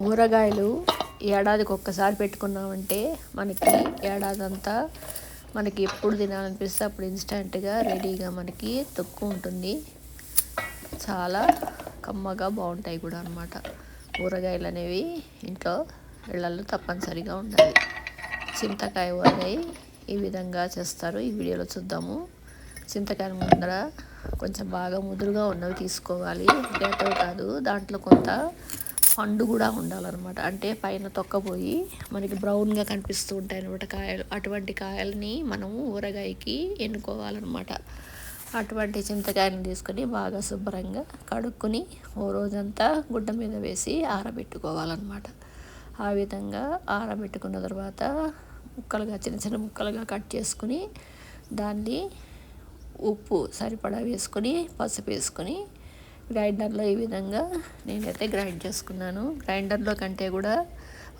ఊరగాయలు ఏడాదికి ఒక్కసారి పెట్టుకున్నామంటే మనకి ఏడాది అంతా మనకి ఎప్పుడు తినాలనిపిస్తే అప్పుడు ఇన్స్టెంట్గా రెడీగా మనకి తొక్కు ఉంటుంది. చాలా కమ్మగా బాగుంటాయి కూడా అనమాట ఊరగాయలు అనేవి ఇంట్లో ఇళ్ళల్లో తప్పనిసరిగా ఉండాలి. చింతకాయ ఊరగాయ ఈ విధంగా చేస్తారు. ఈ వీడియోలో చూద్దాము. చింతకాయ ముందర కొంచెం బాగా ముదురుగా ఉన్నవి తీసుకోవాలి. లేతవి కాదు దాంట్లో కొంత పండు కూడా ఉండాలన్నమాట. అంటే పైన తొక్కపోయి మనకి బ్రౌన్గా కనిపిస్తూ ఉంటాయి అనమాట కాయలు. అటువంటి కాయలని మనము ఊరగాయకి ఎన్నుకోవాలన్నమాట. అటువంటి చింతకాయలను తీసుకొని బాగా శుభ్రంగా కడుక్కొని ఓ రోజంతా గుడ్డ మీద వేసి ఆరబెట్టుకోవాలన్నమాట. ఆ విధంగా ఆరబెట్టుకున్న తర్వాత ముక్కలుగా చిన్న చిన్న ముక్కలుగా కట్ చేసుకుని దాన్ని ఉప్పు సరిపడా వేసుకొని పసుపు వేసుకొని గ్రైండర్లో ఈ విధంగా నేనైతే గ్రైండ్ చేసుకున్నాను. గ్రైండర్లో కంటే కూడా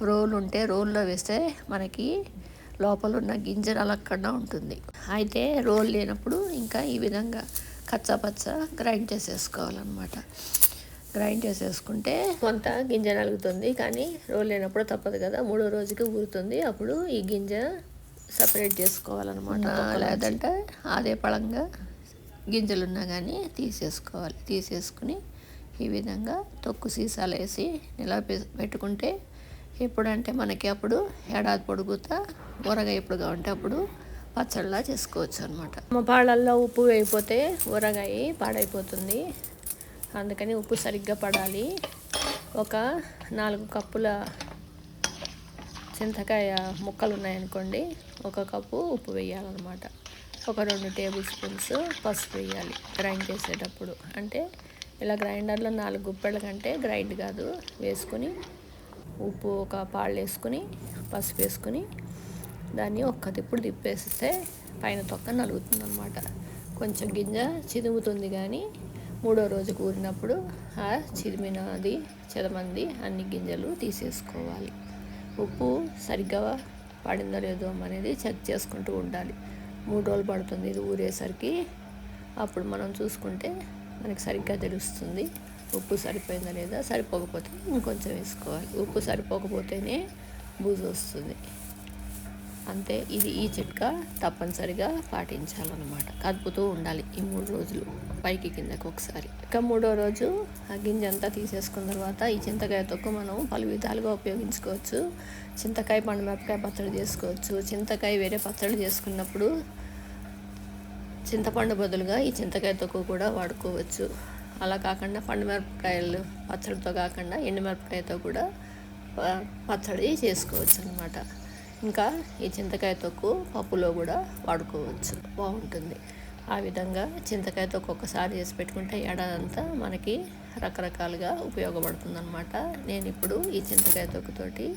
రోల్ ఉంటే రోల్లో వేస్తే మనకి లోపల ఉన్న గింజలు అలక్కకుండా ఉంటుంది. అయితే రోల్ లేనప్పుడు ఇంకా ఈ విధంగా కచ్చాపచ్చ గ్రైండ్ చేసేసుకోవాలన్నమాట. గ్రైండ్ చేసేసుకుంటే కొంత గింజ నలుగుతుంది కానీ రోల్ లేనప్పుడు తప్పదు కదా. మూడో రోజుకి ఊరుతుంది. అప్పుడు ఈ గింజ సపరేట్ చేసుకోవాలన్నమాట. లేదంటే అదే పళంగా గింజలు ఉన్నా కానీ తీసేసుకోవాలి. తీసేసుకుని ఈ విధంగా తొక్కు సీసాలు వేసి నిలవ పెట్టుకుంటే ఎప్పుడంటే మనకి అప్పుడు ఏడాది పొడుగుతా ఊరగాయ ఎప్పుడుగా ఉంటే అప్పుడు పచ్చళ్ళలా చేసుకోవచ్చు అనమాట మా పాళ్ళల్లో ఉప్పు వేయిపోతే ఊరగాయ పాడైపోతుంది. అందుకని ఉప్పు సరిగ్గా పడాలి. ఒక నాలుగు కప్పుల చింతకాయ ముక్కలు ఉన్నాయనుకోండి ఒక కప్పు ఉప్పు వేయాలన్నమాట. ఒక రెండు టేబుల్ స్పూన్స్ పసుపు వేయాలి గ్రైండ్ చేసేటప్పుడు. అంటే ఇలా గ్రైండర్లో నాలుగు గుప్పెళ్ళ కంటే గ్రైండ్ కాదు. వేసుకొని ఉప్పు ఒక పాళ్ళు వేసుకుని పసుపు వేసుకుని దాన్ని ఒక్క తిప్పుడు తిప్పేస్తే పైన తొక్క నలుగుతుంది అనమాట కొంచెం గింజ చిదుముతుంది కానీ మూడో రోజు కూరినప్పుడు ఆ చిదిమినది చదమంది అన్ని గింజలు తీసేసుకోవాలి. ఉప్పు సరిగ్గా పడిందో లేదో అనేది చెక్ చేసుకుంటూ ఉండాలి. మూడు రోజులు పడుతుంది ఇది ఊరేసరికి. అప్పుడు మనం చూసుకుంటే మనకి సరిగ్గా తెలుస్తుంది ఉప్పు సరిపోయిందా లేదా. సరిపోకపోతే ఇంకొంచెం వేసుకోవాలి. ఉప్పు సరిపోకపోతేనే బూజు వస్తుంది. అంతే ఇది ఈ చిట్కా తప్పనిసరిగా పాటించాలన్నమాట. కదుపుతూ ఉండాలి. ఈ మూడు రోజులు పైకి కిందకు ఒకసారి. ఇక మూడో రోజు ఆ గింజ అంతా తీసేసుకున్న తర్వాత ఈ చింతకాయ తొక్కు మనం పలు విధాలుగా ఉపయోగించుకోవచ్చు. చింతకాయ పండు మిరపకాయ పచ్చడి చేసుకోవచ్చు. చింతకాయ వేరే పచ్చడి చేసుకున్నప్పుడు చింతపండు బదులుగా ఈ చింతకాయ తొక్కు కూడా వాడుకోవచ్చు. అలా కాకుండా పండు మిరపకాయలు పచ్చడితో కాకుండా ఎండుమిరపకాయతో కూడా పచ్చడి చేసుకోవచ్చు అనమాట ఇంకా ఈ చింతకాయ తొక్కు పప్పులో కూడా వాడుకోవచ్చు. బాగుంటుంది. ఆ విధంగా చింతకాయ ఒక్కొక్కసారి చేసి పెట్టుకుంటే ఏడాదంతా మనకి రకరకాలుగా ఉపయోగపడుతుందన్నమాట. నేను ఇప్పుడు ఈ చింతకాయ తొక్కుతోటి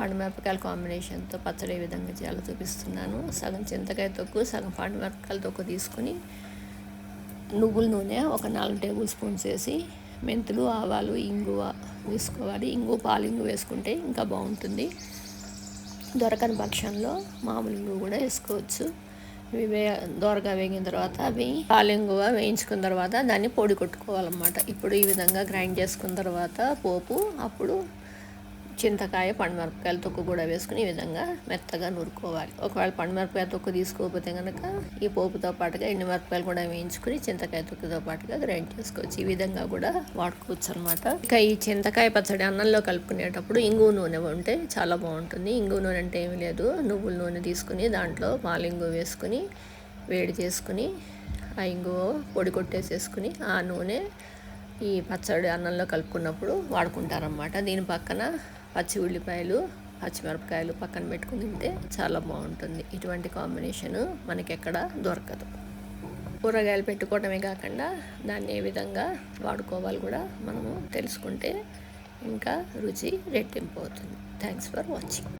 పండుమిరపకాయల కాంబినేషన్తో పచ్చడి ఏ విధంగా చేయాలో చూపిస్తున్నాను. సగం చింతకాయ తొక్కు సగం పండుమిరపకాయల తొక్కు తీసుకుని నువ్వుల నూనె ఒక నాలుగు టేబుల్ స్పూన్స్ వేసి మెంతులు ఆవాలు ఇంగువ వేసుకోవాలి. ఇంగు పాలింగు వేసుకుంటే ఇంకా బాగుంటుంది. దొరకని పక్షంలో మామూలు ఇంగు కూడా వేసుకోవచ్చు. ఇవి వే దోరగా వేగిన తర్వాత అవి పాలింగువ వేయించుకున్న తర్వాత దాన్ని పొడి కొట్టుకోవాలన్నమాట. ఇప్పుడు ఈ విధంగా గ్రైండ్ చేసుకున్న తర్వాత పోపు అప్పుడు చింతకాయ పండుమిరపకాయల తొక్కు కూడా వేసుకుని ఈ విధంగా మెత్తగా నూరుకోవాలి. ఒకవేళ పండుమిరపకాయ తొక్కు తీసుకోకపోతే కనుక ఈ పోపుతో పాటుగా ఎండుమిరపకాయలు కూడా వేయించుకుని చింతకాయ తొక్కుతో పాటుగా గ్రైండ్ చేసుకోవచ్చు. ఈ విధంగా కూడా వాడుకోవచ్చు అనమాట ఇక ఈ చింతకాయ పచ్చడి అన్నంలో కలుపుకునేటప్పుడు ఇంగు నూనె ఉంటే చాలా బాగుంటుంది. ఇంగు నూనె అంటే ఏమి లేదు. నువ్వుల నూనె తీసుకుని దాంట్లో మాలింగు వేసుకుని వేడి చేసుకుని ఆ ఇంగు పొడి కొట్టేసేసుకుని ఆ నూనె ఈ పచ్చడి అన్నంలో కలుపుకున్నప్పుడు వాడుకుంటారనమాట దీని పక్కన పచ్చి ఉల్లిపాయలు పచ్చిమిరపకాయలు పక్కన పెట్టుకుని తింటే చాలా బాగుంటుంది. ఇటువంటి కాంబినేషన్ మనకి ఎక్కడ దొరకదు. కూరగాయలు పెట్టుకోవడమే కాకుండా దాన్ని ఏ విధంగా వాడుకోవాలి కూడా మనము తెలుసుకుంటే ఇంకా రుచి రెట్టింపు అవుతుంది. Thanks for watching